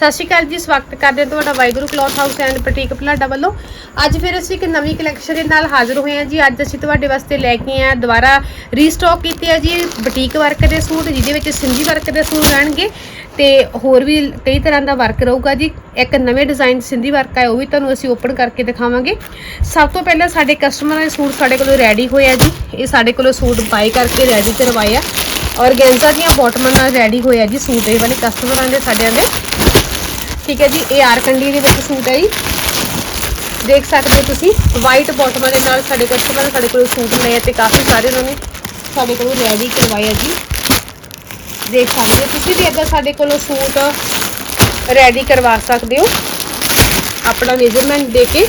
ਸਤਿ ਸ਼੍ਰੀ ਅਕਾਲ ਜੀ, ਸਵਾਗਤ ਕਰਦੇ ਹਾਂ ਤੁਹਾਡਾ Waheguru cloth house and boutique Palada ਵੱਲੋਂ। ਅੱਜ ਫਿਰ ਅਸੀਂ ਇੱਕ ਨਵੀਂ ਕਲੈਕਸ਼ਨ ਦੇ ਨਾਲ ਹਾਜ਼ਰ ਹੋਏ ਹਾਂ ਜੀ। ਅੱਜ ਅਸੀਂ ਤੁਹਾਡੇ ਵਾਸਤੇ ਲੈ ਕੇ ਆਏ ਹਾਂ ਦੁਬਾਰਾ ਰੀਸਟਾਕ ਕੀਤੇ ਆ ਜੀ ਬੁਟੀਕ ਵਰਕ ਦੇ ਸੂਟ, ਜਿਹਦੇ ਵਿੱਚ ਸਿੰਧੀ ਵਰਕ ਦੇ ਸੂਟ ਰਹਿਣਗੇ। ਤੇ ਹੋਰ ਵੀ ਕਈ ਤਰ੍ਹਾਂ ਦਾ ਵਰਕ ਰਹੂਗਾ ਜੀ। ਇੱਕ ਨਵੇਂ ਡਿਜ਼ਾਈਨ ਸਿੰਧੀ ਵਰਕ ਹੈ ਉਹ ਵੀ ਤੁਹਾਨੂੰ ਅਸੀਂ ਓਪਨ ਕਰਕੇ ਦਿਖਾਵਾਂਗੇ। ਸਭ ਤੋਂ ਪਹਿਲਾਂ ਸਾਡੇ ਕਸਟਮਰਾਂ ਦੇ ਸੂਟ ਸਾਡੇ ਕੋਲੋਂ ਰੈਡੀ ਹੋਏ ਆ ਜੀ। ਇਹ ਸਾਡੇ ਕੋਲੋਂ ਸੂਟ ਬਾਈ ਕਰਕੇ ਰੈਡੀ ਕਰਵਾਏ ਆ। ਔਰਗੈਂਜ਼ਾ ਦੀਆਂ ਬਾਟਮਾਂ ਨਾਲ ਰੈਡੀ ਹੋਏ ਆ ਜੀ ਸੂਟ, ਇਹ ਵਾਲੇ ਕਸਟਮਰਾਂ ਦੇ ਸਾਡਿਆਂ ਦੇ ਠੀਕ ਹੈ ਜੀ, ਇਹ ਆਰ ਕੰਡੀ ਦੇ ਵਿੱਚ ਸੂਟ ਹੈ ਜੀ। ਦੇਖ ਸਕਦੇ ਹੋ ਤੁਸੀਂ ਵਾਈਟ ਬਾਟਮਾਂ ਦੇ ਨਾਲ ਸਾਡੇ ਕਸਟਮਰ ਸਾਡੇ ਕੋਲ ਸੂਟ ਲਏ ਆ ਤੇ ਕਾਫੀ ਸਾਰੇ ਉਹਨਾਂ ਨੇ ਸਾਡੇ ਕੋਲੋਂ ਰੈਡੀ ਕਰਵਾਇਆ ਜੀ। ਦੇਖ ਸਕਦੇ ਹੋ ਤੁਸੀਂ ਵੀ ਅਗਰ ਸਾਡੇ ਕੋਲੋਂ ਸੂਟ ਰੈਡੀ ਕਰਵਾ ਸਕਦੇ ਹੋ। ਆਪਣਾ ਮੇਜ਼ਰਮੈਂਟ ਦੇ ਕੇ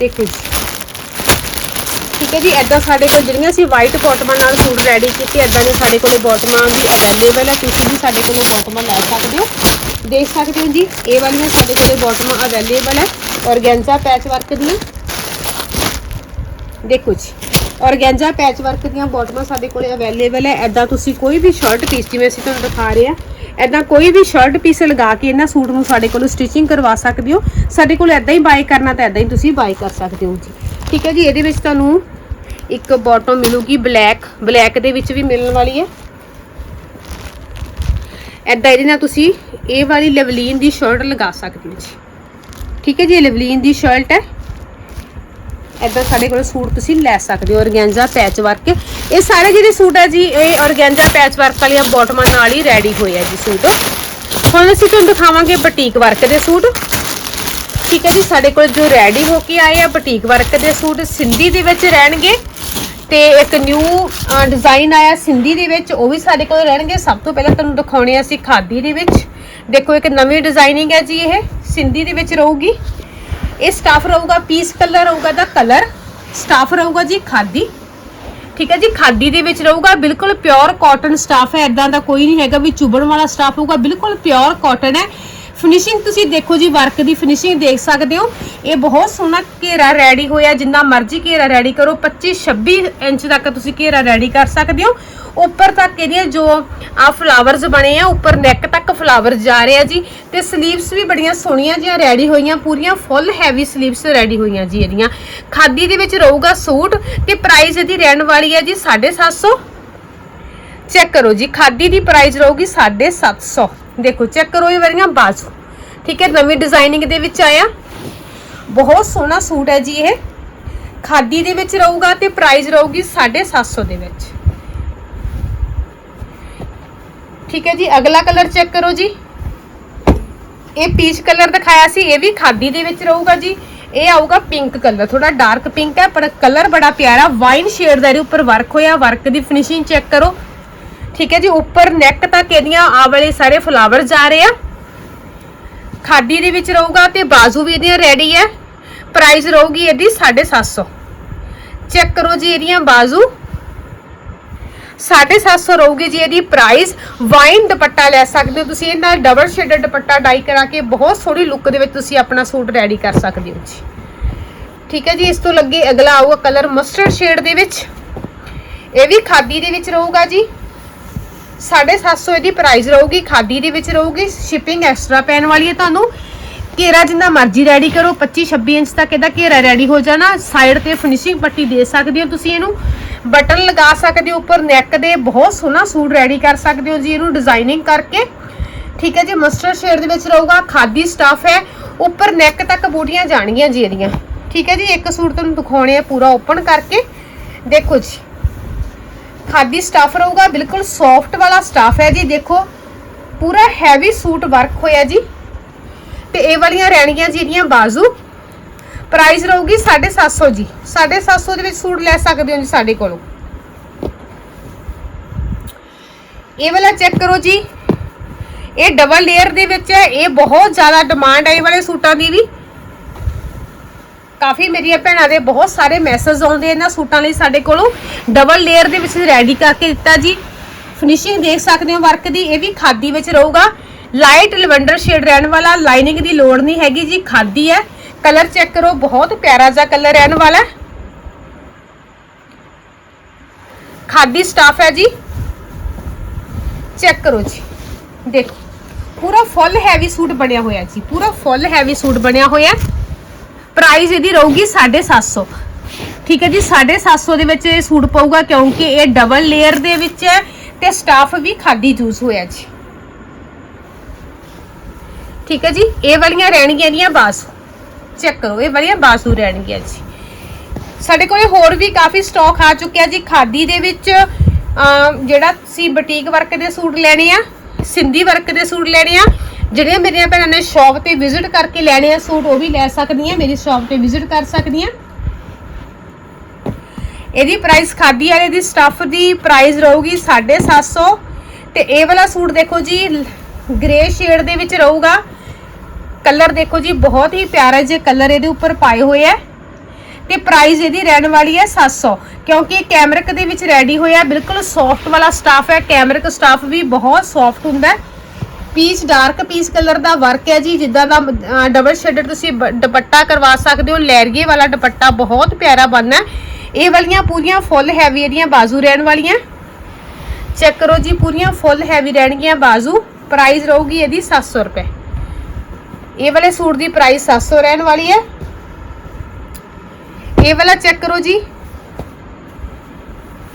ਦੇਖੋ ਜੀ। ਠੀਕ ਹੈ ਜੀ ਐਦਾਂ ਸਾਡੇ ਕੋਲ ਜਿਹੜੀਆਂ ਸੀ ਵਾਈਟ ਬਾਟਮਾਂ ਨਾਲ ਸੂਟ ਰੈਡੀ ਕੀਤੇ ਐਦਾਂ ਦੇ ਸਾਡੇ ਕੋਲ ਬਾਟਮਾਂ ਵੀ ਅਵੇਲੇਬਲ ਹੈ ਤੁਸੀਂ ਵੀ ਸਾਡੇ ਕੋਲੋਂ ਬਾਟਮਾਂ ਲੈ ਸਕਦੇ ਹੋ। ਦੇਖ ਸਕਦੇ ਹੋ ਜੀ, ਇਹ ਵਾਲੀਆਂ ਸਾਡੇ ਕੋਲੇ ਬਾਟਮਾਂ ਅਵੇਲੇਬਲ ਹੈ। ਔਰਗੈਂਜ਼ਾ ਪੈਚ ਵਰਕ ਦੀਆਂ। ਦੇਖੋ ਜੀ, ਔਰਗੈਂਜ਼ਾ ਪੈਚ ਵਰਕ ਦੀਆਂ ਬਾਟਮਾਂ ਸਾਡੇ ਕੋਲੇ ਅਵੇਲੇਬਲ ਹੈ। ਐਦਾਂ ਤੁਸੀਂ ਕੋਈ ਵੀ ਸ਼ਰਟ ਪੀਸ ਜਿਵੇਂ ਅਸੀਂ ਤੁਹਾਨੂੰ ਦਿਖਾ ਰਹੇ ਆ ਐਦਾਂ ਕੋਈ ਵੀ ਸ਼ਰਟ ਪੀਸ ਲਗਾ ਕੇ ਇਹਨਾਂ ਸੂਟ ਨੂੰ ਸਾਡੇ ਕੋਲੋਂ ਸਟਿਚਿੰਗ ਕਰਵਾ ਸਕਦੇ ਹੋ। ਸਾਡੇ ਕੋਲ ਐਦਾਂ ਹੀ ਬਾਈ ਕਰਨਾ ਤਾਂ ਐਦਾਂ ਹੀ ਤੁਸੀਂ ਬਾਈ ਕਰ ਸਕਦੇ ਹੋ ਜੀ। ਠੀਕ ਹੈ ਜੀ, ਇਹਦੇ ਵਿੱਚ ਤੁਹਾਨੂੰ ਇੱਕ ਬਾਟਮ ਮਿਲੂਗੀ ਬਲੈਕ ਬਲੈਕ ਦੇ ਵਿੱਚ ਵੀ ਮਿਲਣ ਵਾਲੀ ਹੈ। ਐਦਾਂ ਇਹਦੇ ਨਾਲ ਤੁਸੀਂ ਇਹ ਵਾਲੀ ਲਵਲੀਨ ਦੀ ਸ਼ਰਟ ਲਗਾ ਸਕਦੇ ਹੋ ਜੀ। ਠੀਕ ਹੈ ਜੀ, ਇਹ ਲਵਲੀਨ ਦੀ ਸ਼ਰਟ ਹੈ। ਐਦਾਂ ਸਾਡੇ ਕੋਲ ਸੂਟ ਤੁਸੀਂ ਲੈ ਸਕਦੇ ਹੋ ਔਰਗੈਂਜ਼ਾ ਪੈਚ ਵਰਕ ਇਹ ਸਾਰੇ ਜਿਹੜੇ ਸੂਟ ਆ ਜੀ, ਇਹ ਔਰਗੈਂਜ਼ਾ ਪੈਚ ਵਰਕ ਵਾਲੀਆਂ ਬਾਟਮਾਂ ਨਾਲ ਹੀ ਰੈਡੀ ਹੋਏ ਆ ਜੀ ਸੂਟ। ਹੁਣ ਅਸੀਂ ਤੁਹਾਨੂੰ ਦਿਖਾਵਾਂਗੇ ਬੁਟੀਕ ਵਰਕ ਦੇ ਸੂਟ। ਠੀਕ ਹੈ ਜੀ, ਸਾਡੇ ਕੋਲ ਜੋ ਰੈਡੀ ਹੋ ਕੇ ਆਏ ਆ ਬੁਟੀਕ ਵਰਕ ਦੇ ਸੂਟ, ਸਿੰਧੀ ਦੇ ਵਿੱਚ ਰਹਿਣਗੇ। ਤੇ ਇੱਕ ਨਿਊ ਡਿਜ਼ਾਈਨ ਆਇਆ ਸਿੰਧੀ ਦੇ ਵਿੱਚ, ਉਹ ਵੀ ਸਾਡੇ ਕੋਲ ਰਹਿਣਗੇ। ਸਭ ਤੋਂ ਪਹਿਲਾਂ ਤੁਹਾਨੂੰ ਦਿਖਾਉਣੇ ਆ ਅਸੀਂ ਖਾਦੀ ਦੇ ਵਿੱਚ। ਦੇਖੋ, ਇੱਕ ਨਵੀਂ ਡਿਜ਼ਾਈਨਿੰਗ ਹੈ ਜੀ ਇਹ, ਸਿੰਧੀ ਦੇ ਵਿੱਚ ਰਹੂਗੀ। ਇਹ ਸਟਾਫ ਰਹੂਗਾ ਪੀਸ ਕਲਰ ਰਹੂਗਾ ਦਾ ਕਲਰ ਸਟਾਫ ਰਹੂਗਾ ਜੀ ਖਾਦੀ। ਠੀਕ ਹੈ ਜੀ, ਖਾਦੀ ਦੇ ਵਿੱਚ ਰਹੂਗਾ। ਬਿਲਕੁਲ ਪਿਓਰ ਕਾਟਨ ਸਟਾਫ ਹੈ ਐਦਾਂ ਦਾ ਕੋਈ ਨਹੀਂ ਹੈਗਾ ਵੀ ਚੁਬਣ ਵਾਲਾ ਸਟਾਫ ਹੋਊਗਾ। ਬਿਲਕੁਲ ਪਿਓਰ ਕਾਟਨ ਹੈ। ਫਿਨਿਸ਼ਿੰਗ ਤੁਸੀਂ ਦੇਖੋ ਜੀ ਵਰਕ ਦੀ ਫਿਨਿਸ਼ਿੰਗ ਦੇਖ ਸਕਦੇ ਹੋ। ਇਹ ਬਹੁਤ ਸੋਹਣਾ ਘੇਰਾ ਰੈਡੀ ਹੋਇਆ, ਜਿੰਨਾ ਮਰਜ਼ੀ ਘੇਰਾ ਰੈਡੀ ਕਰੋ। 25 26 ਇੰਚ ਤੱਕ ਤੁਸੀਂ ਘੇਰਾ ਰੈਡੀ ਕਰ ਸਕਦੇ ਹੋ। ਉੱਪਰ ਤੱਕ ਇਹਦੀਆਂ ਜੋ ਆ ਫਲਾਵਰਸ ਬਣੇ ਆ, ਉੱਪਰ ਨੈਕ ਤੱਕ ਫਲਾਵਰ ਜਾ ਰਹੇ ਆ ਜੀ। ਤੇ ਸਲੀਵਸ ਵੀ ਬੜੀਆਂ ਸੋਹਣੀਆਂ ਜਿਹੀਆਂ ਰੈਡੀ ਹੋਈਆਂ, ਪੂਰੀਆਂ ਫੁੱਲ ਹੈਵੀ ਸਲੀਵਸ ਰੈਡੀ ਹੋਈਆਂ ਜੀ ਇਹਦੀਆਂ। ਖਾਦੀ ਦੇ ਵਿੱਚ ਰਹੂਗਾ ਸੂਟ, ਤੇ ਪ੍ਰਾਈਸ ਇਹਦੀ ਰਹਿਣ ਵਾਲੀ ਹੈ ਜੀ 750 ਚੈੱਕ ਕਰੋ ਜੀ, ਖਾਦੀ ਦੀ ਪ੍ਰਾਈਸ ਰਹੂਗੀ 750 ਦੇਖੋ, ਚੈੱਕ ਕਰੋ ਇਹ ਵਾਲੀਆਂ ਬਾਜ਼ੂ। ਠੀਕ ਹੈ, ਨਵੀਂ ਡਿਜ਼ਾਈਨਿੰਗ ਦੇ ਵਿੱਚ ਆਇਆ। ਬਹੁਤ ਸੋਹਣਾ ਸੂਟ ਹੈ ਜੀ ਇਹ। ਖਾਦੀ ਦੇ ਵਿੱਚ ਰਹੂਗਾ ਤੇ ਪ੍ਰਾਈਸ ਰਹੂਗੀ 750 ਦੇ ਵਿੱਚ। ਠੀਕ ਹੈ ਜੀ, ਅਗਲਾ ਕਲਰ ਚੈੱਕ ਕਰੋ ਜੀ। ਇਹ ਪੀਚ ਕਲਰ ਦਿਖਾਇਆ ਸੀ, ਇਹ ਵੀ ਖਾਦੀ ਦੇ ਵਿੱਚ ਰਹੂਗਾ ਜੀ। ਇਹ ਆਊਗਾ ਪਿੰਕ ਕਲਰ ਥੋੜਾ ਡਾਰਕ ਪਿੰਕ ਹੈ, ਪਰ ਕਲਰ ਬੜਾ ਪਿਆਰਾ। ਵਾਈਨ ਸ਼ੇਡ ਦਾ ਇਹਦੇ ਉੱਪਰ ਵਰਕ ਹੋਇਆ ਵਰਕ ਦੀ ਫਿਨਿਸ਼ਿੰਗ ਚੈੱਕ ਕਰੋ। ਠੀਕ ਹੈ ਜੀ, ਉੱਪਰ ਨੈਕ ਤੱਕ ਇਹਦੀਆਂ ਆ ਵਾਲੇ ਸਾਰੇ ਫਲਾਵਰ ਜਾ ਰਹੇ ਆ। ਖਾਦੀ ਦੇ ਵਿੱਚ ਰਹੂਗਾ ਤੇ ਬਾਜ਼ੂ ਵੀ ਇਹਦੀਆਂ ਰੈਡੀ ਹੈ ਪ੍ਰਾਈਸ ਰਹੂਗੀ ਇਹਦੀ 750 ਚੈੱਕ ਕਰੋ ਜੀ ਇਹਦੀਆਂ ਬਾਜ਼ੂ। 750 ਰਹੂਗੀ ਜੀ ਇਹਦੀ ਪ੍ਰਾਈਸ ਵਾਈਨ ਦੁਪੱਟਾ ਲੈ ਸਕਦੇ ਹੋ ਤੁਸੀਂ ਇਹਨਾਂ ਡਬਲ ਸ਼ੇਡਡ ਦੁਪੱਟਾ ਡਾਈ ਕਰਾ ਕੇ ਬਹੁਤ ਸੋਹਣੀ ਲੁੱਕ ਦੇ ਵਿੱਚ ਤੁਸੀਂ ਆਪਣਾ ਸੂਟ ਰੈਡੀ ਕਰ ਸਕਦੇ ਹੋ ਜੀ। ਠੀਕ ਹੈ ਜੀ, ਇਸ ਤੋਂ ਲੱਗੇ ਅਗਲਾ ਆਊਗਾ ਕਲਰ ਮਸਟਰਡ ਸ਼ੇਡ ਦੇ ਵਿੱਚ। ਇਹ ਵੀ ਖਾਦੀ ਦੇ ਵਿੱਚ ਰਹੂਗਾ ਜੀ। 750 ਇਹਦੀ ਪ੍ਰਾਈਸ ਰਹੂਗੀ, ਖਾਦੀ ਦੇ ਵਿੱਚ ਰਹੂਗੀ ਸ਼ਿਪਿੰਗ ਐਕਸਟਰਾ ਪੈਣ ਵਾਲੀ ਹੈ ਤੁਹਾਨੂੰ। ਘੇਰਾ ਜਿੰਨਾ ਮਰਜ਼ੀ ਰੈਡੀ ਕਰੋ 25 26 ਇੰਚ ਤੱਕ ਇਹਦਾ ਘੇਰਾ ਰੈਡੀ ਹੋ ਜਾਣਾ। ਸਾਈਡ ਤੇ ਫਿਨਿਸ਼ਿੰਗ ਪੱਟੀ ਦੇ ਸਕਦੇ ਹੋ ਤੁਸੀਂ ਇਹਨੂੰ। ਬਟਨ ਲਗਾ ਸਕਦੇ ਹੋ, ਉੱਪਰ ਨੈਕ ਦੇ ਬਹੁਤ ਸੋਹਣਾ ਸੂਟ ਰੈਡੀ ਕਰ ਸਕਦੇ ਹੋ ਜੀ ਇਹਨੂੰ ਡਿਜ਼ਾਈਨਿੰਗ ਕਰਕੇ। ਠੀਕ ਹੈ ਜੀ ਮਸਟਰਡ ਸ਼ੇਡ ਦੇ ਵਿੱਚ ਰਹੂਗਾ, ਖਾਦੀ ਸਟਾਫ ਹੈ। ਉੱਪਰ ਨੈਕ ਤੱਕ ਬੂਟੀਆਂ ਜਾਣਗੀਆਂ ਜੀ ਇਹਦੀਆਂ। ਠੀਕ ਹੈ ਜੀ, ਇੱਕ ਸੂਟ ਤੁਹਾਨੂੰ ਦਿਖਾਉਣੇ ਆ ਪੂਰਾ ਓਪਨ ਕਰਕੇ। ਦੇਖੋ ਜੀ। ਖਾਦੀ ਸਟਾਫ ਰਹੂਗਾ, ਬਿਲਕੁਲ ਸੌਫਟ ਵਾਲਾ ਸਟਾਫ ਹੈ ਜੀ। ਦੇਖੋ, ਪੂਰਾ ਹੈਵੀ ਸੂਟ ਵਰਕ ਹੋਇਆ ਜੀ। ਤੇ ਇਹ ਵਾਲੀਆਂ ਰਹਿਣਗੀਆਂ ਜੀ ਇਹਦੀਆਂ ਬਾਜ਼ੂ। ਪ੍ਰਾਈਸ ਰਹੂਗੀ 750 ਜੀ। 750 ਦੇ ਵਿੱਚ ਸੂਟ ਲੈ ਸਕਦੇ ਹੋ ਜੀ ਸਾਡੇ ਕੋਲੋਂ। ਇਹ ਵਾਲਾ ਚੈੱਕ ਕਰੋ ਜੀ। ਇਹ ਡਬਲ ਲੇਅਰ ਦੇ ਵਿੱਚ ਹੈ। ਇਹ ਬਹੁਤ ਜ਼ਿਆਦਾ ਡਿਮਾਂਡ ਹੈ ਇਹ ਵਾਲੇ ਸੂਟਾਂ ਦੀ ਵੀ। ਕਾਫੀ ਮੇਰੀਆਂ ਭੈਣਾਂ ਦੇ ਬਹੁਤ ਸਾਰੇ ਮੈਸੇਜ ਆਉਂਦੇ ਇਹਨਾਂ ਸੂਟਾਂ ਲਈ ਸਾਡੇ ਕੋਲੋਂ। ਡਬਲ ਲੇਅਰ ਦੇ ਵਿੱਚ ਰੈਡੀ ਕਰਕੇ ਦਿੱਤਾ ਜੀ। ਫਿਨਿਸ਼ਿੰਗ ਦੇਖ ਸਕਦੇ ਹੋ ਵਰਕ ਦੀ, ਇਹ ਵੀ ਖਾਦੀ ਵਿੱਚ ਰਹੂਗਾ। ਲਾਈਟ ਲਵੈਂਡਰ ਸ਼ੇਡ ਰਹਿਣ ਵਾਲਾ ਲਾਈਨਿੰਗ ਦੀ ਲੋੜ ਨਹੀਂ ਹੈਗੀ ਜੀ, ਖਾਦੀ ਹੈ। ਕਲਰ ਚੈੱਕ ਕਰੋ, ਬਹੁਤ ਪਿਆਰਾ ਜਿਹਾ ਕਲਰ ਰਹਿਣ ਵਾਲਾ ਖਾਦੀ ਸਟਾਫ ਹੈ ਜੀ। ਚੈੱਕ ਕਰੋ ਜੀ। ਦੇਖੋ, ਪੂਰਾ ਫੁੱਲ ਹੈਵੀ ਸੂਟ ਬਣਿਆ ਹੋਇਆ ਜੀ, ਪੂਰਾ ਫੁੱਲ ਹੈਵੀ ਸੂਟ ਬਣਿਆ ਹੋਇਆ। ਪ੍ਰਾਈਸ ਇਹਦੀ ਰਹੂਗੀ 750 ਠੀਕ ਹੈ ਜੀ 750 ਦੇ ਵਿੱਚ ਇਹ ਸੂਟ ਪਊਗਾ ਕਿਉਂਕਿ ਇਹ ਡਬਲ ਲੇਅਰ ਦੇ ਵਿੱਚ ਹੈ ਤੇ ਸਟਾਫ ਵੀ ਖਾਦੀ ਯੂਜ਼ ਹੋਇਆ ਜੀ। ਠੀਕ ਹੈ ਜੀ, ਇਹ ਵਾਲੀਆਂ ਰਹਿਣਗੀਆਂ ਇਹਦੀਆਂ ਬਾਸੂ। ਚੈੱਕ ਕਰੋ, ਇਹ ਵਾਲੀਆਂ ਬਾਸੂ ਰਹਿਣਗੀਆਂ ਜੀ। ਸਾਡੇ ਕੋਲੇ ਹੋਰ ਵੀ ਕਾਫੀ ਸਟਾਕ ਆ ਚੁੱਕਿਆ ਜੀ, ਖਾਦੀ ਦੇ ਵਿੱਚ ਜਿਹੜਾ ਤੁਸੀਂ ਬੁਟੀਕ ਵਰਕ ਦੇ ਸੂਟ ਲੈਣੇ ਆ, ਸਿੰਧੀ ਵਰਕ ਦੇ ਸੂਟ ਲੈਣੇ ਆ ਜਿਹੜੀਆਂ ਮੇਰੀਆਂ ਭੈਣਾਂ ਨੇ ਸ਼ਾਪ ਤੇ ਵਿਜ਼ਿਟ ਕਰਕੇ ਲੈਣੇ ਆ ਸੂਟ, ਉਹ ਵੀ ਲੈ ਸਕਦੀਆਂ ਮੇਰੀ ਸ਼ਾਪ ਤੇ ਵਿਜ਼ਿਟ ਕਰ ਸਕਦੀਆਂ ਇਹਦੀ ਪ੍ਰਾਈਸ ਖਾਦੀ ਵਾਲੇ ਦੀ ਸਟੱਫ ਦੀ ਪ੍ਰਾਈਸ ਰਹੂਗੀ 750 ਤੇ ਇਹ ਵਾਲਾ ਸੂਟ ਦੇਖੋ ਜੀ ਗ੍ਰੇ ਸ਼ੇਡ ਦੇ ਵਿੱਚ ਰਹੂਗਾ। ਕਲਰ ਦੇਖੋ ਜੀ, ਬਹੁਤ ਹੀ ਪਿਆਰਾ ਜੇ ਕਲਰ ਇਹਦੇ ਉੱਪਰ ਪਾਏ ਹੋਏ ਹੈ ਤੇ ਪ੍ਰਾਈਸ ਇਹਦੀ ਰਹਿਣ ਵਾਲੀ ਹੈ 700 ਕਿਉਂਕਿ ਇਹ ਕੈਮਰਿਕ ਦੇ ਵਿੱਚ ਰੈਡੀ ਹੋਇਆ, ਬਿਲਕੁਲ ਸੌਫਟ ਵਾਲਾ ਸਟਾਫ ਹੈ ਕੈਮਰਿਕ ਸਟਾਫ ਵੀ ਬਹੁਤ ਸੌਫਟ ਹੁੰਦਾ। ਹੈ ਪੀਚ ਡਾਰਕ ਪੀਚ ਕਲਰ ਦਾ ਵਰਕ ਹੈ ਜੀ, ਜਿੱਦਾਂ ਦਾ ਡਬਲ ਸ਼ੇਡਡ ਤੁਸੀਂ ਦੁਪੱਟਾ ਕਰਵਾ ਸਕਦੇ ਹੋ ਲੈਰਗੇ ਵਾਲਾ ਦੁਪੱਟਾ ਬਹੁਤ ਪਿਆਰਾ ਬਣਨਾ ਇਹ ਵਾਲੀਆਂ ਪੂਰੀਆਂ ਫੁੱਲ ਹੈਵੀ ਇਹਦੀਆਂ ਬਾਜ਼ੂ ਰਹਿਣ ਵਾਲੀਆਂ। ਚੈੱਕ ਕਰੋ ਜੀ, ਪੂਰੀਆਂ ਫੁੱਲ ਹੈਵੀ ਰਹਿਣਗੀਆਂ ਬਾਜ਼ੂ। ਪ੍ਰਾਈਸ ਰਹੂਗੀ ਇਹਦੀ 700 ਰੁਪਏ। ਇਹ ਵਾਲੇ ਸੂਟ ਦੀ ਪ੍ਰਾਈਸ 700 ਰਹਿਣ ਵਾਲੀ ਹੈ। ਇਹ ਵਾਲਾ ਚੈੱਕ ਕਰੋ ਜੀ।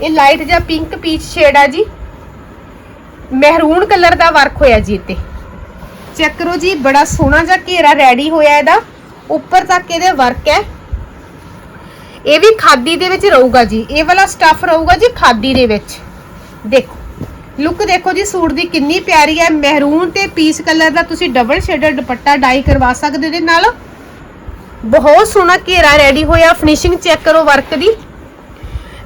ਇਹ ਲਾਈਟ ਜਿਹਾ ਪਿੰਕ ਪੀਚ ਸ਼ੇਡ ਆ ਜੀ। ਮਹਿਰੂਨ ਕਲਰ ਦਾ ਵਰਕ ਹੋਇਆ ਜੀ ਇੱਥੇ। ਚੈੱਕ ਕਰੋ ਜੀ, ਬੜਾ ਸੋਹਣਾ ਜਿਹਾ ਘੇਰਾ ਰੈਡੀ ਹੋਇਆ ਇਹਦਾ। ਉੱਪਰ ਤੱਕ ਇਹਦੇ ਵਰਕ ਹੈ। ਇਹ ਵੀ ਖਾਦੀ ਦੇ ਵਿੱਚ ਰਹੂਗਾ ਜੀ। ਇਹ ਵਾਲਾ ਸਟੱਫ ਰਹੂਗਾ ਜੀ ਖਾਦੀ ਦੇ ਵਿੱਚ। ਦੇਖੋ ਲੁੱਕ ਦੇਖੋ ਜੀ, ਸੂਟ ਦੀ ਕਿੰਨੀ ਪਿਆਰੀ ਹੈ। ਮਹਿਰੂਨ ਤੇ ਪੀਸ ਕਲਰ ਦਾ ਤੁਸੀਂ ਡਬਲ ਸ਼ੇਡਰ ਦੁਪੱਟਾ ਡਾਈ ਕਰਵਾ ਸਕਦੇ ਹੋ ਨਾਲ। ਬਹੁਤ ਸੋਹਣਾ ਘੇਰਾ ਰੈਡੀ ਹੋਇਆ। ਫਿਨਿਸ਼ਿੰਗ ਚੈੱਕ ਕਰੋ ਵਰਕ ਦੀ।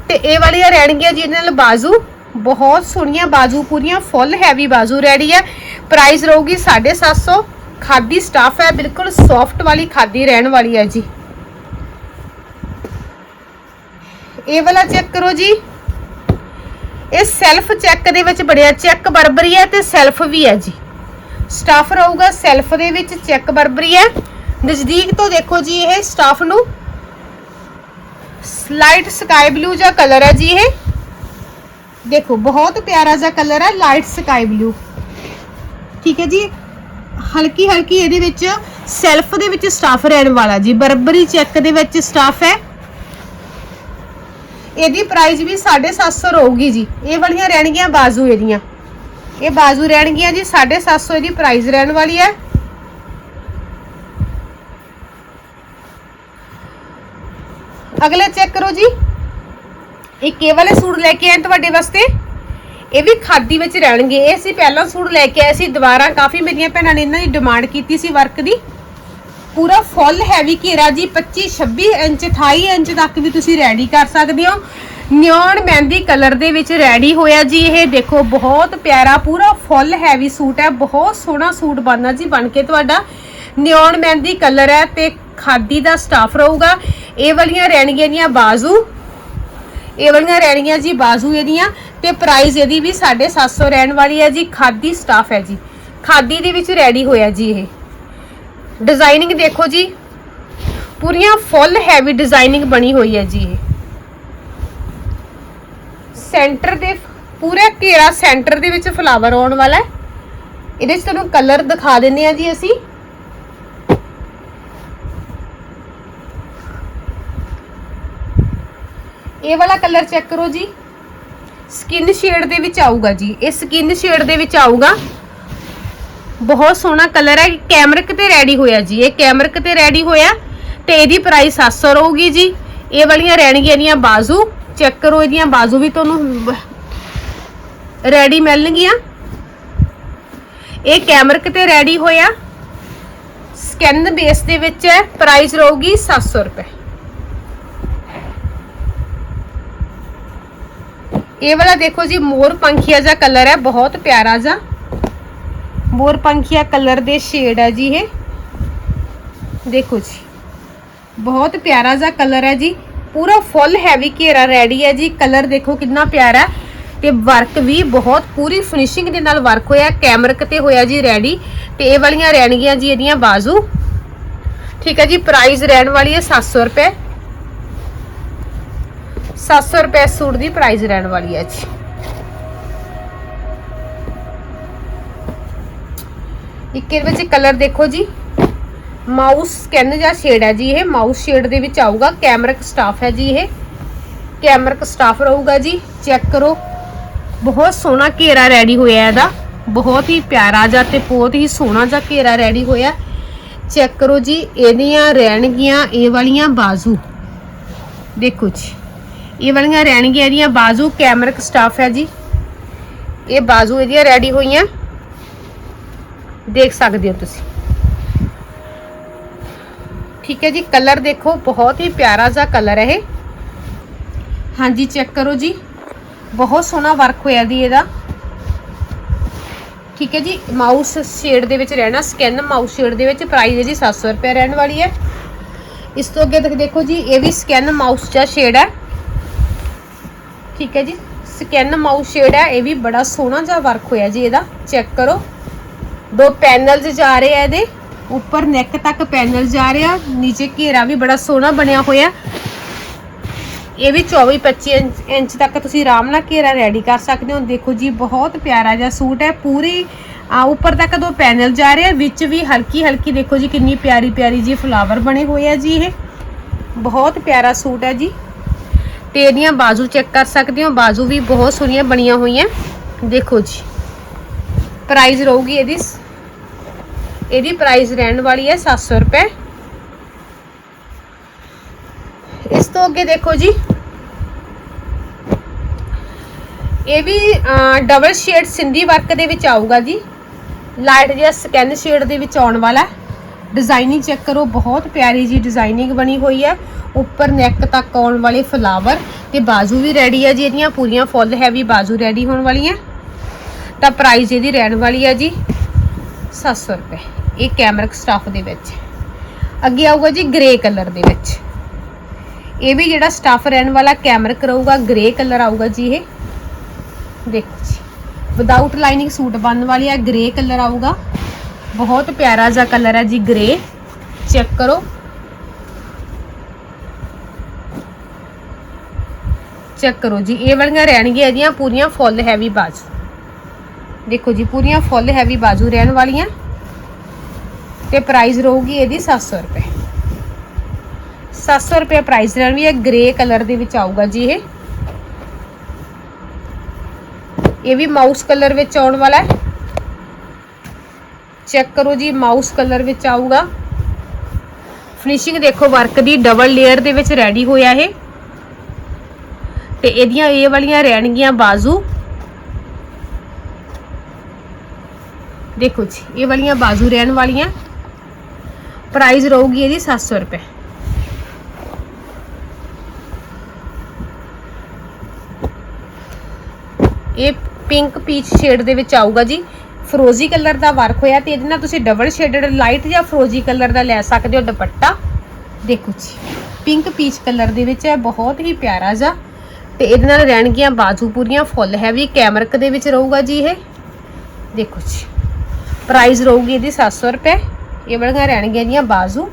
ਤੇ ਇਹ ਵਾਲੀਆਂ ਰਹਿਣਗੀਆਂ ਜੀ ਇਹਦੇ ਨਾਲ ਬਾਜ਼ੂ। ਬਹੁਤ ਸੋਹਣੀਆਂ ਬਾਜ਼ੂ, ਪੂਰੀਆਂ ਫੁੱਲ ਹੈਵੀ ਬਾਜ਼ੂ ਰੈਡੀ ਹੈ। ਪ੍ਰਾਈਸ ਰਹੂਗੀ 750 ਖਾਦੀ ਸਟਾਫ ਹੈ, ਬਿਲਕੁਲ ਸੌਫਟ ਵਾਲੀ ਖਾਦੀ ਰਹਿਣ ਵਾਲੀ ਹੈ ਜੀ। ਇਹ ਵਾਲਾ ਚੈੱਕ ਕਰੋ ਜੀ। ਇਹ ਸੈਲਫ ਚੈੱਕ ਦੇ ਵਿੱਚ ਬੜਿਆ ਚੈੱਕ ਬਰਬਰੀ ਹੈ ਤੇ ਸੈਲਫ ਵੀ ਹੈ ਜੀ। ਸਟਾਫ ਰਹੂਗਾ ਸੈਲਫ ਦੇ ਵਿੱਚ ਚੈੱਕ ਬਰਬਰੀ ਹੈ। ਨਜ਼ਦੀਕ ਤੋਂ ਦੇਖੋ ਜੀ ਇਹ ਸਟਾਫ ਨੂੰ। ਲਾਈਟ ਸਕਾਈ ਬਲੂ ਜਿਹਾ ਕਲਰ ਹੈ ਜੀ ਇਹ। ਦੇਖੋ, ਬਹੁਤ ਪਿਆਰਾ ਜਿਹਾ ਕਲਰ ਹੈ ਲਾਈਟ ਸਕਾਈ ਬਲੂ ਠੀਕ ਹੈ ਜੀ? ਹਲਕੀ ਹਲਕੀ ਇਹਦੇ ਵਿੱਚ ਸੈਲਫ ਦੇ ਵਿੱਚ ਸਟਾਫ ਰਹਿਣ ਵਾਲਾ ਜੀ। ਬਰਬਰੀ ਚੈੱਕ ਦੇ ਵਿੱਚ ਸਟਾਫ ਹੈ। ਇਹਦੀ ਪ੍ਰਾਈਸ ਵੀ 750 ਰਹੂਗੀ ਜੀ। ਇਹ ਵਾਲੀਆਂ ਰਹਿਣਗੀਆਂ ਬਾਜ਼ੂ ਇਹਦੀਆਂ। ਇਹ ਬਾਜ਼ੂ ਰਹਿਣਗੀਆਂ ਜੀ 750 ਇਹਦੀ ਪ੍ਰਾਈਸ ਰਹਿਣ ਵਾਲੀ ਹੈ। ਅਗਲਾ ਚੈੱਕ ਕਰੋ ਜੀ। ਇਹ ਵਾਲੇ ਸੂਟ ਲੈ ਕੇ ਆਏ ਤੁਹਾਡੇ ਵਾਸਤੇ? ਇਹ ਵੀ ਖਾਦੀ ਵਿੱਚ ਰਹਿਣਗੇ। ਇਹ ਅਸੀਂ ਪਹਿਲਾਂ ਸੂਟ ਲੈ ਕੇ ਆਏ ਸੀ ਦੁਬਾਰਾ। ਕਾਫੀ ਮੇਰੀਆਂ ਭੈਣਾਂ ਨੇ ਇਹਨਾਂ ਦੀ ਡਿਮਾਂਡ ਕੀਤੀ ਸੀ ਵਰਕ ਦੀ। ਪੂਰਾ ਫੁੱਲ ਹੈਵੀ ਘੇਰਾ ਜੀ 25 26 ਇੰਚ 28 ਇੰਚ ਤੱਕ ਵੀ ਤੁਸੀਂ ਰੈਡੀ ਕਰ ਸਕਦੇ ਹੋ। ਨਿਓਨ ਮਹਿੰਦੀ ਕਲਰ ਦੇ ਵਿੱਚ ਰੈਡੀ ਹੋਇਆ ਜੀ ਇਹ। ਦੇਖੋ, ਬਹੁਤ ਪਿਆਰਾ, ਪੂਰਾ ਫੁੱਲ ਹੈਵੀ ਸੂਟ ਹੈ। ਬਹੁਤ ਸੋਹਣਾ ਸੂਟ ਬਣਨਾ ਜੀ, ਬਣ ਕੇ ਤੁਹਾਡਾ। ਨਿਓਨ ਮਹਿੰਦੀ ਕਲਰ ਹੈ ਤੇ ਖਾਦੀ ਦਾ ਸਟਾਫ ਰਹੂਗਾ। ਇਹ ਵਾਲੀਆਂ ਰਹਿਣਗੀਆਂ ਦੀਆਂ ਬਾਜ਼ੂ। ਇਹ ਵਾਲੀਆਂ ਰਹਿਣਗੀਆਂ ਜੀ ਬਾਜ਼ੂ ਇਹਦੀਆਂ ਤੇ ਪ੍ਰਾਈਸ ਇਹਦੀ ਵੀ 750 ਰਹਿਣ ਵਾਲੀ ਹੈ ਜੀ, ਖਾਦੀ ਸਟਾਫ ਹੈ ਜੀ। ਖਾਦੀ ਦੇ ਵਿੱਚ ਰੈਡੀ ਹੋਇਆ ਜੀ ਇਹ। ਡਿਜ਼ਾਈਨਿੰਗ ਦੇਖੋ ਜੀ, ਪੂਰੀਆਂ ਫੁੱਲ ਹੈਵੀ ਡਿਜ਼ਾਈਨਿੰਗ ਬਣੀ ਹੋਈ ਹੈ ਜੀ ਇਹ। ਸੈਂਟਰ ਦੇ, ਪੂਰਾ ਘੇਰਾ ਸੈਂਟਰ ਦੇ ਵਿੱਚ ਫਲਾਵਰ ਆਉਣ ਵਾਲਾ ਹੈ। ਇਹਦੇ 'ਚ ਤੁਹਾਨੂੰ ਕਲਰ ਦਿਖਾ ਦਿੰਦੇ ਆ ਜੀ ਅਸੀਂ। ਇਹ ਵਾਲਾ ਕਲਰ ਚੈੱਕ ਕਰੋ ਜੀ। ਸਕਿਨ ਸ਼ੇਡ ਦੇ ਵਿੱਚ ਆਊਗਾ ਜੀ। ਇਹ ਸਕਿਨ ਸ਼ੇਡ ਦੇ ਵਿੱਚ ਆਊਗਾ। ਬਹੁਤ ਸੋਹਣਾ ਕਲਰ ਹੈ। ਕੈਮਰਿਕ ਤੇ ਰੈਡੀ ਹੋਇਆ ਜੀ। ਇਹ ਕੈਮਰਿਕ ਤੇ ਰੈਡੀ ਹੋਇਆ ਤੇ ਇਹਦੀ ਪ੍ਰਾਈਸ 700 ਰਹੂਗੀ ਜੀ। ਇਹ ਵਾਲੀਆਂ ਰਹਿਣਗੀਆਂ ਇਹਦੀਆਂ ਬਾਜ਼ੂ। ਚੈੱਕ ਕਰੋ ਇਹਦੀਆਂ ਬਾਜ਼ੂ ਵੀ ਤੁਹਾਨੂੰ ਰੈਡੀ ਮਿਲਣਗੀਆਂ। ਇਹ ਕੈਮਰਿਕ ਤੇ ਰੈਡੀ ਹੋਇਆ। ਸਕੈਨ ਬੇਸ ਦੇ ਵਿੱਚ ਹੈ ਪ੍ਰਾਈਸ ਰਹੂਗੀ 700 ਰੁਪਏ। ਇਹ ਵਾਲਾ ਦੇਖੋ ਜੀ, ਮੋਰ ਪੰਖੀਆ ਜਿਹਾ ਕਲਰ ਹੈ, ਬਹੁਤ ਪਿਆਰਾ ਜਿਹਾ। ਮੋਰ ਪੰਖੀਆ ਕਲਰ ਦੇ ਸ਼ੇਡ ਹੈ ਜੀ ਇਹ। ਦੇਖੋ ਜੀ, ਬਹੁਤ ਪਿਆਰਾ ਜਿਹਾ ਕਲਰ ਹੈ ਜੀ। ਪੂਰਾ ਫੁੱਲ ਹੈਵੀ ਘੇਰਾ ਰੈਡੀ ਹੈ ਜੀ। ਕਲਰ ਦੇਖੋ ਕਿੰਨਾ ਪਿਆਰਾ ਹੈ। ਤੇ ਵਰਕ ਵੀ ਬਹੁਤ, ਪੂਰੀ ਫਿਨਿਸ਼ਿੰਗ ਦੇ ਨਾਲ ਵਰਕ ਹੋਇਆ ਕੈਮਰਕ ਤੇ ਹੋਇਆ ਜੀ ਰੈਡੀ ਤੇ ਇਹ ਵਾਲੀਆਂ ਰਹਿਣਗੀਆਂ ਜੀ ਇਹਦੀਆਂ ਬਾਜ਼ੂ। ਠੀਕ ਹੈ ਜੀ ਪ੍ਰਾਈਸ ਰਹਿਣ ਵਾਲੀ ਹੈ 700 ਰੁਪਏ। 700 ਰੁਪਏ ਸੂਟ ਦੀ ਪ੍ਰਾਈਸ ਰਹਿਣ ਵਾਲੀ ਹੈ ਜੀ। ਇੱਕ ਇਹਦੇ ਵਿੱਚ ਕਲਰ ਦੇਖੋ ਜੀ। ਮਾਊਸ ਸਕੈਨ ਜਾਂ ਸ਼ੇਡ ਹੈ ਜੀ ਇਹ। ਮਾਊਸ ਸ਼ੇਡ ਦੇ ਵਿੱਚ ਆਊਗਾ। ਕੈਮਰਿਕ ਸਟਾਫ ਹੈ ਜੀ ਇਹ। ਕੈਮਰਿਕ ਸਟਾਫ ਰਹੂਗਾ ਜੀ। ਚੈੱਕ ਕਰੋ। ਬਹੁਤ ਸੋਹਣਾ ਘੇਰਾ ਰੈਡੀ ਹੋਇਆ ਇਹਦਾ। ਬਹੁਤ ਹੀ ਪਿਆਰਾ ਜਿਹਾ ਤੇ ਬਹੁਤ ਹੀ ਸੋਹਣਾ ਜਿਹਾ ਘੇਰਾ ਰੈਡੀ ਹੋਇਆ। ਚੈੱਕ ਕਰੋ ਜੀ। ਇਹਦੀਆਂ ਰਹਿਣਗੀਆਂ, ਇਹ ਵਾਲੀਆਂ ਬਾਜ਼ੂ। ਦੇਖੋ ਜੀ। ਇਹ ਵਾਲੀਆਂ ਰਹਿਣਗੀਆਂ ਇਹਦੀਆਂ, ਬਾਜ਼ੂ ਕੈਮਰਿਕ ਸਟਾਫ ਹੈ ਜੀ। ਇਹ ਬਾਜ਼ੂ ਇਹਦੀਆਂ ਰੈਡੀ ਹੋਈਆਂ। ਦੇਖ ਸਕਦੇ ਹੋ ਤੁਸੀਂ। ਠੀਕ ਹੈ ਜੀ ਕਲਰ ਦੇਖੋ, ਬਹੁਤ ਹੀ ਪਿਆਰਾ ਜਿਹਾ ਕਲਰ ਹੈ ਇਹ। ਹਾਂਜੀ ਚੈੱਕ ਕਰੋ ਜੀ। ਬਹੁਤ ਸੋਹਣਾ ਵਰਕ ਹੋਇਆ ਦੀ ਇਹਦਾ। ਠੀਕ ਹੈ ਜੀ ਮਾਊਸ ਸ਼ੇਡ ਦੇ ਵਿੱਚ ਰਹਿਣਾ ਸਕੈਨ ਮਾਊਸ ਸ਼ੇਡ ਦੇ ਵਿੱਚ ਪ੍ਰਾਈਸ ਹੈ ਜੀ 700 ਰੁਪਏ ਰਹਿਣ ਵਾਲੀ ਹੈ। ਇਸ ਤੋਂ ਅੱਗੇ ਤੱਕ ਦੇਖੋ ਜੀ, ਇਹ ਵੀ ਸਕੈਨ ਮਾਊਸ ਦਾ ਸ਼ੇਡ ਹੈ। ਠੀਕ ਹੈ ਜੀ। ਸਕੈਨ ਮਾਊਸ ਸ਼ੇਡ ਹੈ, ਇਹ ਵੀ ਬੜਾ ਸੋਹਣਾ ਜਿਹਾ ਵਰਕ ਹੋਇਆ ਜੀ ਇਹਦਾ। ਚੈੱਕ ਕਰੋ। ਦੋ ਪੈਨਲਸ ਜਾ ਰਹੇ ਆ ਇਹਦੇ। ਉੱਪਰ ਨੈਕ ਤੱਕ ਪੈਨਲ ਜਾ ਰਿਹਾ। ਨੀਚੇ ਘੇਰਾ ਵੀ ਬੜਾ ਸੋਹਣਾ ਬਣਿਆ ਹੋਇਆ। ਇਹ ਵੀ 24 25 ਇੰਚ ਇੰਚ ਤੱਕ ਤੁਸੀਂ ਆਰਾਮ ਨਾਲ ਘੇਰਾ ਰੈਡੀ ਕਰ ਸਕਦੇ ਹੋ। ਦੇਖੋ ਜੀ, ਬਹੁਤ ਪਿਆਰਾ ਜਿਹਾ ਸੂਟ ਹੈ। ਪੂਰੀ ਉੱਪਰ ਤੱਕ ਦੋ ਪੈਨਲ ਜਾ ਰਹੇ ਆ। ਵਿੱਚ ਵੀ ਹਲਕੀ ਹਲਕੀ ਦੇਖੋ ਜੀ, ਕਿੰਨੀ ਪਿਆਰੀ ਪਿਆਰੀ ਜੀ ਫਲਾਵਰ ਬਣੇ ਹੋਏ ਆ ਜੀ ਇਹ। ਬਹੁਤ ਪਿਆਰਾ ਸੂਟ ਹੈ ਜੀ। ਤੇ ਇਹਦੀਆਂ ਬਾਜ਼ੂ ਚੈੱਕ ਕਰ ਸਕਦੇ ਹੋ। ਬਾਜ਼ੂ ਵੀ ਬਹੁਤ ਸੋਹਣੀਆਂ ਬਣੀਆਂ ਹੋਈਆਂ। ਦੇਖੋ ਜੀ। ਪ੍ਰਾਈਸ ਰਹੂਗੀ ਇਹਦੀ। ਇਹਦੀ ਪ੍ਰਾਈਸ ਰਹਿਣ ਵਾਲੀ ਹੈ 700 ਰੁਪਏ। ਇਸ ਤੋਂ ਅੱਗੇ ਦੇਖੋ ਜੀ। ਇਹ ਵੀ ਡਬਲ ਸ਼ੇਡ ਸਿੰਧੀ ਵਰਕ ਦੇ ਵਿੱਚ ਆਊਗਾ ਜੀ। ਲਾਈਟ ਜਿਹਾ ਸਕੈਨ ਸ਼ੇਡ ਦੇ ਵਿੱਚ ਆਉਣ ਵਾਲਾ। ਡਿਜ਼ਾਈਨਿੰਗ ਚੈੱਕ ਕਰੋ, ਬਹੁਤ ਪਿਆਰੀ ਜੀ ਡਿਜ਼ਾਈਨਿੰਗ ਬਣੀ ਹੋਈ ਹੈ। ਉੱਪਰ ਨੈਕ ਤੱਕ ਆਉਣ ਵਾਲੇ ਫਲਾਵਰ ਤੇ ਬਾਜ਼ੂ ਵੀ ਰੈਡੀ ਹੈ ਜੀ, ਇਹਦੀਆਂ ਪੂਰੀਆਂ ਫੁੱਲ ਹੈਵੀ ਬਾਜ਼ੂ ਰੈਡੀ ਹੋਣ ਵਾਲੀਆਂ। ਤਾਂ ਪ੍ਰਾਈਸ ਇਹਦੀ ਰਹਿਣ ਵਾਲੀ ਹੈ ਜੀ 700 ਰੁਪਏ। ਇਹ ਕੈਮਰਕ ਸਟਾਫ ਦੇ ਵਿੱਚ। ਅੱਗੇ ਆਊਗਾ ਜੀ ਗ੍ਰੇ ਕਲਰ ਦੇ ਵਿੱਚ। ਇਹ ਵੀ ਜਿਹੜਾ ਸਟਾਫ ਰਹਿਣ ਵਾਲਾ ਕੈਮਰਕ ਰਹੂਗਾ ਗ੍ਰੇ ਕਲਰ ਆਊਗਾ ਜੀ ਇਹ। ਦੇਖੋ ਜੀ। ਵਿਦਆਊਟ ਲਾਈਨਿੰਗ ਸੂਟ ਬਣਨ ਵਾਲੀ ਹੈ ਗ੍ਰੇ ਕਲਰ ਆਊਗਾ। ਬਹੁਤ ਪਿਆਰਾ ਜਿਹਾ ਕਲਰ ਹੈ ਜੀ ਗ੍ਰੇ ਚੈੱਕ ਕਰੋ। ਚੈੱਕ ਕਰੋ ਜੀ, ਇਹ ਵਾਲੀਆਂ ਰਹਿਣਗੀਆਂ ਇਹਦੀਆਂ ਪੂਰੀਆਂ ਫੁੱਲ ਹੈਵੀ ਬਾਜੂ। ਦੇਖੋ ਜੀ, ਪੂਰੀਆਂ ਫੁੱਲ ਹੈਵੀ ਬਾਜੂ ਰਹਿਣ ਵਾਲੀਆਂ। ਤੇ ਪ੍ਰਾਈਸ ਰਹੂਗੀ ਇਹਦੀ 700 ਰੁਪਏ। 700 ਰੁਪਏ ਪ੍ਰਾਈਸ ਰਹਿਣ ਵੀ ਹੈ ਗ੍ਰੇ ਕਲਰ ਦੇ ਵਿੱਚ ਆਊਗਾ ਜੀ ਇਹ। ਇਹ ਵੀ ਮਾਊਸ ਕਲਰ ਵਿੱਚ ਆਉਣ ਵਾਲਾ ਹੈ। ਚੈੱਕ ਕਰੋ ਜੀ, ਮਾਊਸ ਕਲਰ ਵਿੱਚ ਆਊਗਾ। ਫਿਨਿਸ਼ਿੰਗ ਦੇਖੋ ਵਰਕ ਦੀ ਡਬਲ ਲੇਅਰ ਦੇ ਵਿੱਚ ਰੈਡੀ ਹੋਇਆ ਇਹ। ਤੇ ਇਹਦੀਆਂ ਇਹ ਵਾਲੀਆਂ ਰਹਿਣਗੀਆਂ ਬਾਜ਼ੂ। ਦੇਖੋ ਜੀ, ਇਹ ਵਾਲੀਆਂ ਬਾਜ਼ੂ ਰਹਿਣ ਵਾਲੀਆਂ। ਪ੍ਰਾਈਸ ਰਹੂਗੀ ਇਹਦੀ 700 ਰੁਪਏ। ਇਹ ਪਿੰਕ ਪੀਚ ਸ਼ੇਡ ਦੇ ਵਿੱਚ ਆਊਗਾ ਜੀ। ਫਰੋਜ਼ੀ ਕਲਰ ਦਾ ਵਰਕ ਹੋਇਆ ਤੇ ਇਹਦੇ ਨਾਲ ਤੁਸੀਂ ਡਬਲ ਸ਼ੇਡਡ ਲਾਈਟ ਜਾਂ ਫਰੋਜ਼ੀ ਕਲਰ ਦਾ ਲੈ ਸਕਦੇ ਹੋ ਦੁਪੱਟਾ। ਦੇਖੋ ਜੀ, ਪਿੰਕ ਪੀਚ ਕਲਰ ਦੇ ਵਿੱਚ ਹੈ, ਬਹੁਤ ਹੀ ਪਿਆਰਾ ਜਿਹਾ। ਤੇ ਇਹਦੇ ਨਾਲ ਰਹਿਣਗੀਆਂ ਬਾਜੂ ਪੂਰੀਆਂ ਫੁੱਲ ਹੈਵੀ, ਕੈਮਰਕ ਦੇ ਵਿੱਚ ਰਹੂਗਾ ਜੀ ਇਹ। ਦੇਖੋ ਜੀ ਪ੍ਰਾਈਸ ਰਹੂਗੀ ਇਹਦੀ 700 ਰੁਪਏ। ਇਹ ਵਾਲੀਆਂ ਰਹਿਣਗੀਆਂ ਜੀਆਂ ਬਾਜ਼ੂ।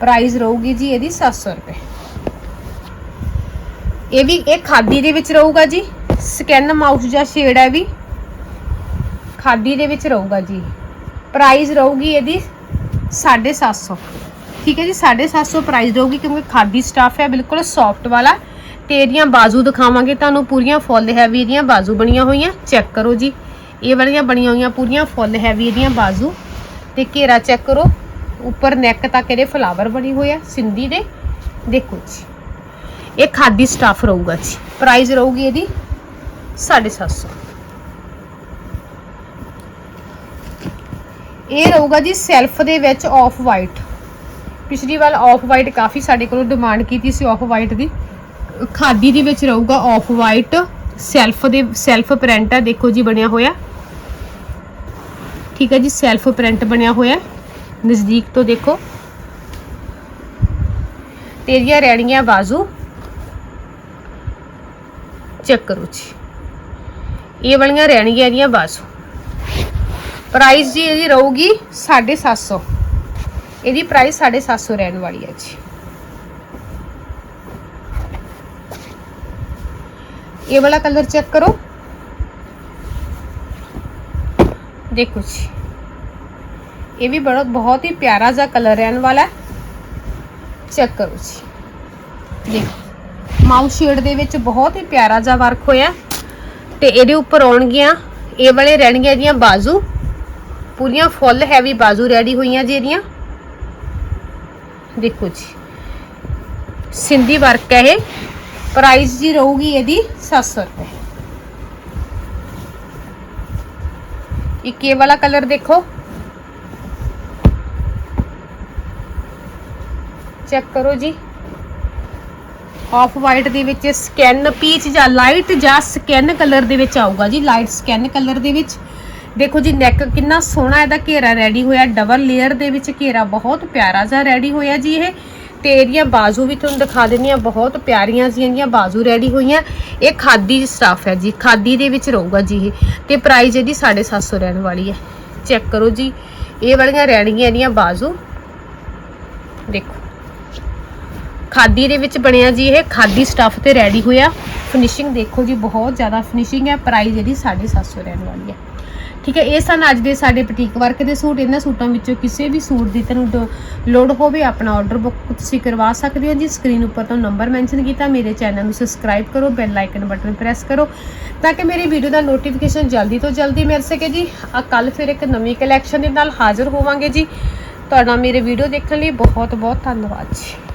ਪ੍ਰਾਈਸ ਰਹੂਗੀ ਜੀ ਇਹਦੀ 700 ਰੁਪਏ। ਇਹ ਵੀ, ਇਹ ਖਾਦੀ ਦੇ ਵਿੱਚ ਰਹੂਗਾ ਜੀ। ਸਕੈਨ ਮਾਊਸ ਜਾਂ ਸ਼ੇਡ ਹੈ ਵੀ। ਖਾਦੀ ਦੇ ਵਿੱਚ ਰਹੂਗਾ ਜੀ। ਪ੍ਰਾਈਸ ਰਹੂਗੀ ਇਹਦੀ 750 ਠੀਕ ਹੈ ਜੀ 750 ਪ੍ਰਾਈਸ ਰਹੂਗੀ ਕਿਉਂਕਿ ਖਾਦੀ ਸਟਾਫ ਹੈ, ਬਿਲਕੁਲ ਸੌਫਟ ਵਾਲਾ। ਤੇ ਇਹਦੀਆਂ ਬਾਜ਼ੂ ਦਿਖਾਵਾਂਗੇ ਤੁਹਾਨੂੰ, ਪੂਰੀਆਂ ਫੁੱਲ ਹੈਵੀ ਇਹਦੀਆਂ ਬਾਜ਼ੂ ਬਣੀਆਂ ਹੋਈਆਂ। ਚੈੱਕ ਕਰੋ ਜੀ, ਇਹ ਵਾਲੀਆਂ ਬਣੀਆਂ ਹੋਈਆਂ ਪੂਰੀਆਂ ਫੁੱਲ ਹੈਵੀ ਇਹਦੀਆਂ ਬਾਜ਼ੂ। ਤੇ ਘੇਰਾ ਚੈੱਕ ਕਰੋ, ਉੱਪਰ ਨੈਕ ਤੱਕ ਇਹਦੇ ਫਲਾਵਰ ਬਣੀ ਹੋਏ ਆ, ਸਿੰਧੀ ਦੇ। ਦੇਖੋ ਜੀ, ਇਹ ਖਾਦੀ ਸਟਾਫ ਰਹੂਗਾ ਜੀ। ਪ੍ਰਾਈਸ ਰਹੂਗੀ ਇਹਦੀ 750 ਇਹ ਰਹੂਗਾ ਜੀ ਸੈਲਫ ਦੇ ਵਿੱਚ ਆਫ ਵਾਈਟ ਪਿਛਲੀ ਵਾਰ ਆਫ ਵਾਈਟ ਕਾਫੀ ਸਾਡੇ ਕੋਲੋਂ ਡਿਮਾਂਡ ਕੀਤੀ ਸੀ ਆਫ ਵਾਈਟ ਦੀ। ਖਾਦੀ ਦੇ ਵਿੱਚ ਰਹੂਗਾ ਆਫ ਵਾਈਟ ਸੈਲਫ ਦੇ, ਸੈਲਫ ਪ੍ਰਿੰਟ ਹੈ ਦੇਖੋ ਜੀ ਬਣਿਆ ਹੋਇਆ। ਠੀਕ ਹੈ ਜੀ, ਸੈਲਫ ਪ੍ਰਿੰਟ ਬਣਿਆ ਹੋਇਆ। ਨਜ਼ਦੀਕ ਤੋਂ ਦੇਖੋ। ਤੇ ਇਹਦੀਆਂ ਰਹਿਣੀਆਂ ਬਾਜ਼ੂ। ਚੈੱਕ ਕਰੋ ਜੀ। ਇਹ ਵਾਲੀਆਂ ਰਹਿਣਗੀਆਂ ਇਹਦੀਆਂ ਬਾਜ਼ੂ। ਪ੍ਰਾਈਸ ਜੀ ਇਹਦੀ ਰਹੂਗੀ 750 ਇਹਦੀ ਪ੍ਰਾਈਸ 750 ਰਹਿਣ ਵਾਲੀ ਹੈ ਜੀ। ਇਹ ਵਾਲਾ ਕਲਰ ਚੈੱਕ ਕਰੋ। ਦੇਖੋ ਜੀ। ਇਹ ਵੀ ਬੜਾ, ਬਹੁਤ ਹੀ ਪਿਆਰਾ ਜਿਹਾ ਕਲਰ ਰਹਿਣ ਵਾਲਾ ਚੈੱਕ ਕਰੋ ਜੀ। ਦੇਖੋ, ਮਾਊਸ ਸ਼ੇਡ ਦੇ ਵਿੱਚ ਬਹੁਤ ਹੀ ਪਿਆਰਾ ਜਿਹਾ ਵਰਕ ਹੋਇਆ। ਤੇ ਇਹਦੇ ਉੱਪਰ ਆਉਣਗੀਆਂ, ਇਹ ਵਾਲੇ ਰਹਿਣਗੀਆਂ ਇਹਦੀਆਂ ਬਾਜ਼ੂ। ਪੂਰੀਆਂ ਫੁੱਲ ਹੈਵੀ ਬਾਜ਼ੂ ਰੈਡੀ ਹੋਈਆਂ ਜੀ ਇਹਦੀਆਂ। ਦੇਖੋ ਜੀ। ਸਿੰਧੀ ਵਰਕ ਹੈ ਇਹ। ਪ੍ਰਾਈਸ ਜੀ ਰਹੂਗੀ ਇਹਦੀ 700 ਰੁਪਏ। ਇੱਕ ਇਹ ਵਾਲਾ ਕਲਰ ਦੇਖੋ। ਚੈੱਕ ਕਰੋ ਜੀ। ਆਫ ਵਾਈਟ ਦੇ ਵਿੱਚ ਸਕੈਨ ਪੀਚ ਜਾਂ ਲਾਈਟ ਜਾਂ ਸਕੈਨ ਕਲਰ ਦੇ ਵਿੱਚ ਆਊਗਾ ਜੀ। ਲਾਈਟ ਸਕੈਨ ਕਲਰ ਦੇ ਵਿੱਚ। ਦੇਖੋ ਜੀ ਨੈਕ ਕਿੰਨਾ ਸੋਹਣਾ ਇਹਦਾ ਘੇਰਾ ਰੈਡੀ ਹੋਇਆ। ਡਬਲ ਲੇਅਰ ਦੇ ਵਿੱਚ ਘੇਰਾ ਬਹੁਤ ਪਿਆਰਾ ਜਿਹਾ ਰੈਡੀ ਹੋਇਆ ਜੀ ਇਹ। ਤੇ ਇਹਦੀਆਂ ਬਾਜ਼ੂ ਵੀ ਤੁਹਾਨੂੰ ਦਿਖਾ ਦਿੰਦੀ ਆ ਬਹੁਤ ਪਿਆਰੀਆਂ ਜੀ ਇਹਦੀਆਂ ਬਾਜ਼ੂ ਰੈਡੀ ਹੋਈਆਂ। ਇਹ ਖਾਦੀ ਸਟਫ ਹੈ ਜੀ, ਖਾਦੀ ਦੇ ਵਿੱਚ ਰਹੂਗਾ ਜੀ ਇਹ। ਤੇ ਪ੍ਰਾਈਸ ਇਹਦੀ 750 ਰਹਿਣ ਵਾਲੀ ਹੈ। ਚੈੱਕ ਕਰੋ ਜੀ, ਇਹ ਵਾਲੀਆਂ ਰਹਿਣਗੀਆਂ ਇਹਦੀਆਂ ਬਾਜ਼ੂ। ਦੇਖੋ। ਖਾਦੀ ਦੇ ਵਿੱਚ ਬਣਿਆ ਜੀ ਇਹ, ਖਾਦੀ ਸਟਫ ਤੇ ਰੈਡੀ ਹੋਇਆ। ਫਿਨਿਸ਼ਿੰਗ ਦੇਖੋ ਜੀ, ਬਹੁਤ ਜ਼ਿਆਦਾ ਫਿਨਿਸ਼ਿੰਗ ਹੈ। ਪ੍ਰਾਈਸ ਇਹਦੀ 750 ਰਹਿਣ ਵਾਲੀ ਹੈ। ਠੀਕ ਹੈ, ਇਹ ਸਨ ਅੱਜ ਦੇ ਸਾਡੇ ਬੁਟੀਕ ਵਰਕ ਦੇ ਸੂਟ। ਇਹਨਾਂ ਸੂਟਾਂ ਵਿੱਚੋਂ ਕਿਸੇ ਵੀ ਸੂਟ ਦੀ ਤੁਹਾਨੂੰ ਡ- ਲੋੜ ਹੋਵੇ, ਆਪਣਾ ਆਰਡਰ ਬੁੱਕ ਤੁਸੀਂ ਕਰਵਾ ਸਕਦੇ ਹੋ ਜੀ। ਸਕਰੀਨ ਉੱਪਰ ਤੋਂ ਨੰਬਰ ਮੈਂਸ਼ਨ ਕੀਤਾ, ਮੇਰੇ ਚੈਨਲ ਨੂੰ ਸਬਸਕ੍ਰਾਈਬ ਕਰੋ ਬੈਲ ਆਈਕਨ ਬਟਨ ਪ੍ਰੈਸ ਕਰੋ, ਤਾਂ ਕਿ ਮੇਰੀ ਵੀਡੀਓ ਦਾ ਨੋਟੀਫਿਕੇਸ਼ਨ ਜਲਦੀ ਤੋਂ ਜਲਦੀ ਮਿਲ ਸਕੇ ਜੀ। ਆ ਕੱਲ ਫਿਰ ਇੱਕ ਨਵੀਂ ਕਲੈਕਸ਼ਨ ਦੇ ਨਾਲ ਹਾਜ਼ਰ ਹੋਵਾਂਗੇ ਜੀ। ਤੁਹਾਡਾ ਮੇਰੇ ਵੀਡੀਓ ਦੇਖਣ ਲਈ ਬਹੁਤ ਬਹੁਤ ਧੰਨਵਾਦ ਜੀ।